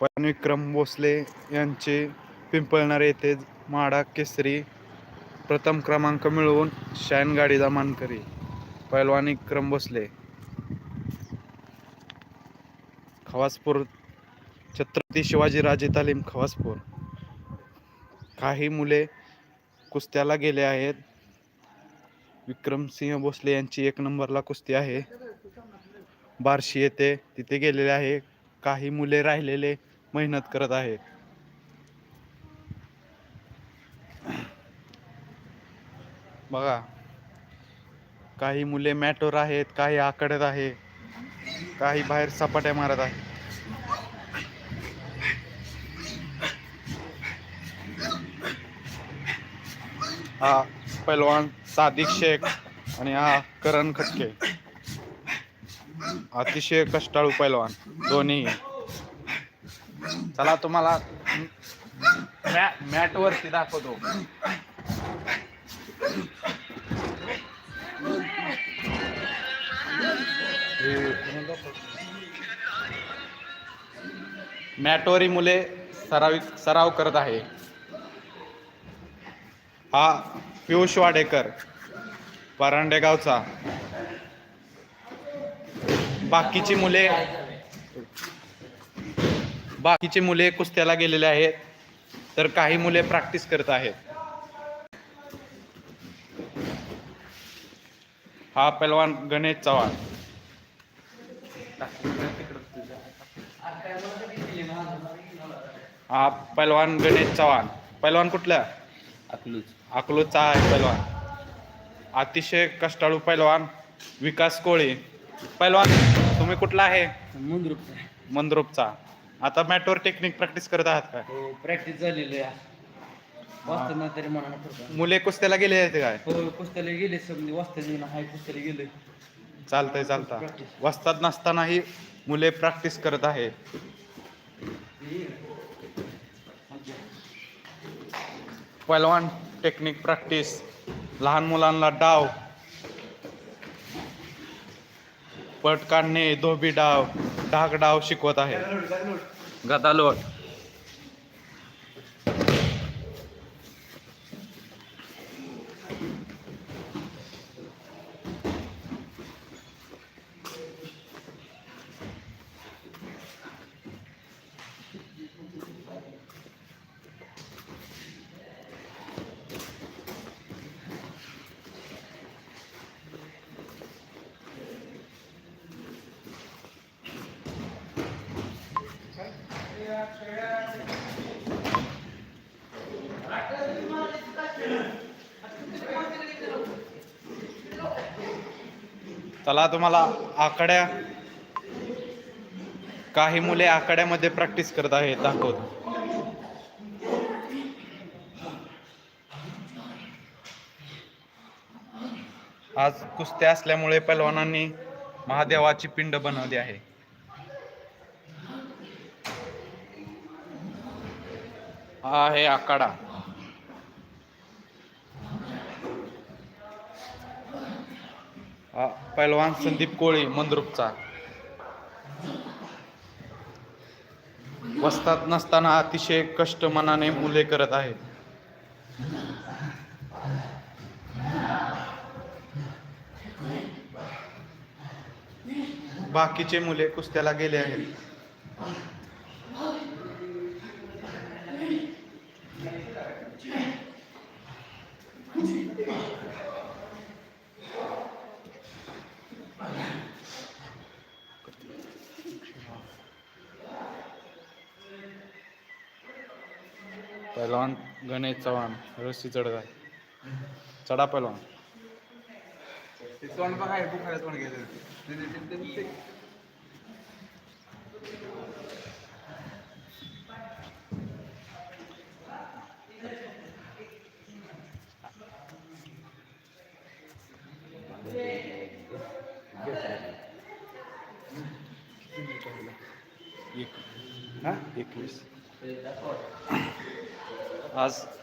पण विक्रम भोसले यांचे पिंपळणारे येथे माडा केसरी प्रथम क्रमांक मिळवून शाईन गाडीचा मानकरी पैलवान विक्रम भोसले. खवासपूर छत्रपती शिवाजीराजे तालीम खवासपूर. काही मुले कुस्त्याला गेले आहेत. विक्रमसिंह भोसले यांची एक नंबरला कुस्ती आहे. बार्शी येथे तिथे गेलेले आहे. काही मुले राहिलेले मेहनत करत आहेत बघा काही मुले मॅटवर आहेत काही आकडत आहे काही बाहेर सपाट्या मारत आहे हा पैलवान सादिक शेख आणि हा करण खटके. अतिशय कष्टाळू पैलवान दोन्ही. चला तुम्हाला मॅ मॅट वरती दाखवतो. मॅटवरी मुले सराव सराव करत आहे. हा पियुष वाडेकर परांडेगावचा. बाकीची मुले बाकीची मुले कुस्त्याला गेलेले आहेत तर काही मुले प्रॅक्टिस करत आहेत. हा पैलवान गणेश चव्हाण. हा पैलवान गणेश चव्हाण. पैलवान कुठल्या अकलूज. अकलूजचा आहे पैलवान अतिशय कष्टाळू पैलवान विकास कोळी. पैलवान तुम्ही कुठला आहे? मुंद्रुप मंद्रुपचा. आता मॅटवर टेक्निक प्रॅक्टिस करत आहात का? हो प्रॅक्टिस झालेली आहे. वाचताना तरी म्हणा करतो मुले कुस्त्याला गेले आहेत काय? हो पुस्तकाला गेले समजे वाचता हाय पुस्तकाला गेले. चालतंय चालतं वस्तात नसतानाही मुले प्रॅक्टिस करत आहेत. पैलवान टेक्निक प्रॅक्टिस लहान मुलांना डाव. पट काढणे धोबी डाव. ढाक डाव शिकवत आहे. गदालोट चला तुम्हाला आकड्या काही मुले आकड्यामध्ये प्रॅक्टिस करत आहेत दाखवतो. आज कुस्त्या असल्यामुळे पैलवानांनी महादेवाची पिंड बनवली आहे. हा आहे आकडा पैलवान संदीप कोळी मंद्रुपचा. वस्तात नसताना अतिशय कष्ट मनाने मुले करत आहेत. बाकीचे मुले कुस्त्याला गेले आहेत. पहलवान गणेश चव्हाण रस्सी चढत आहे चढा पहलवान तोंड बघा हे बुखारा तोंड गेलं एकवीस आज